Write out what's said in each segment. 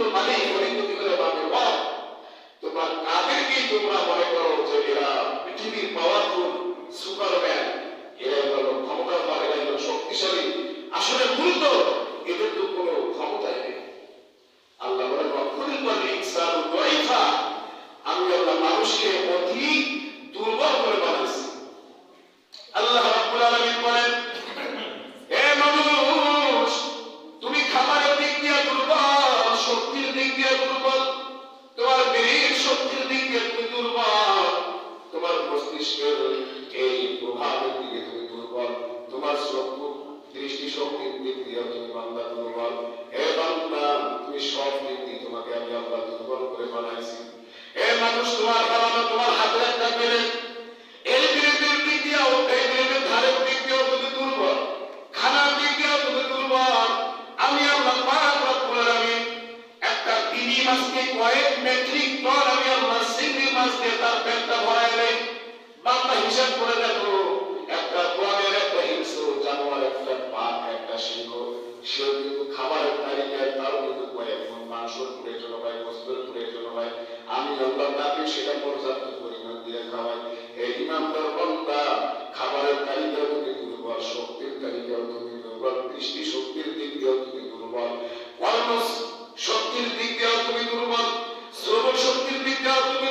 মুসলমানই করে তুমি হলো বাপের বাপ। তোমার তোমরা মনে মস্তিষ্কের এই প্রভাবের দিকে তুমি দুর্বল। তোমার শক্তি, দৃষ্টি শক্তির দিক দিয়ে তুমি বান্দা, দুর্বল। এ বান্দা, তুমি সব দিক দিয়ে তোমাকে আমি আল্লাহ দুর্বল করে বানাইছি। এ মানুষ, তোমার কারণে তোমার হাতে একটা পেলে। এই বিরোধীর দিক দিয়ে এই বিরোধীর ধারের দিক দরবন্দাকে সেটা পর্যাপ্ত পরিমাণ দিয়ে খাওয়াই? এই ইমাম দরবন্দা খাবারের তালিকা তুমি দুর্বল, শক্তির তালিকাও তুমি দুর্বল, দৃষ্টি শক্তির দিক দিয়েও তুমি দুর্বল কর্ম শক্তির দিক দিয়েও তুমি দুর্বল, শ্রবণ শক্তির দিক দিয়েও তুমি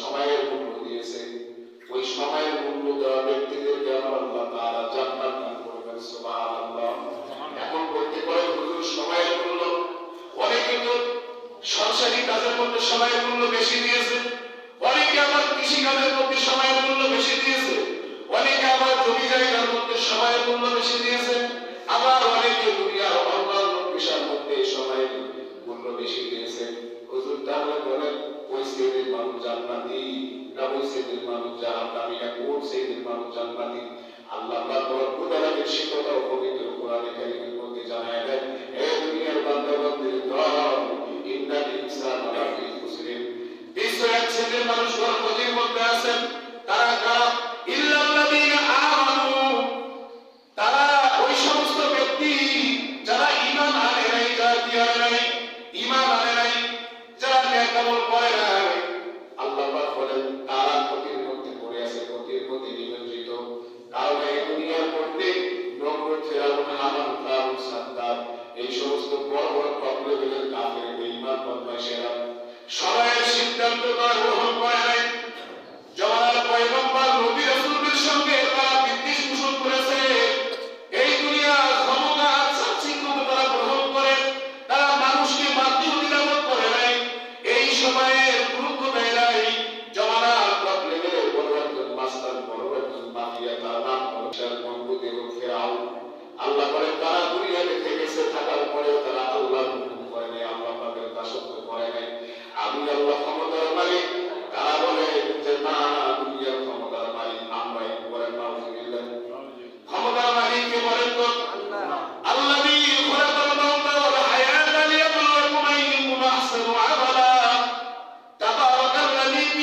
সময়ের মূল্য দিয়েছে। ওই সময়ের মূল্য দেওয়া ব্যক্তিদেরকে আমার আল্লাহ তারা জান্নাত দান করবেন, সুবহানাল্লাহ। এখন বলতে পারে হুজুর সময়ের মূল্য। অনেকে তো সংসারী কাজের মধ্যে সময়ের মূল্য বেশি দিয়েছে। অনেকে আবার কৃষি কাজের মধ্যে সময়ের মূল্য বেশি দিয়েছে। অনেকে আবার জমি জায়গার জান্নাতি রাবুল সাইয়েদুল মাহমুদ জাহান নামিকা কোট সাইয়েদুল মাহমুদ জান্নাতি আল্লাহ পাক রব্বুল আলামিন সে কথা পবিত্র কোরআনে মধ্যে জানায় দেন, হে দুনিয়ার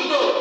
juntos.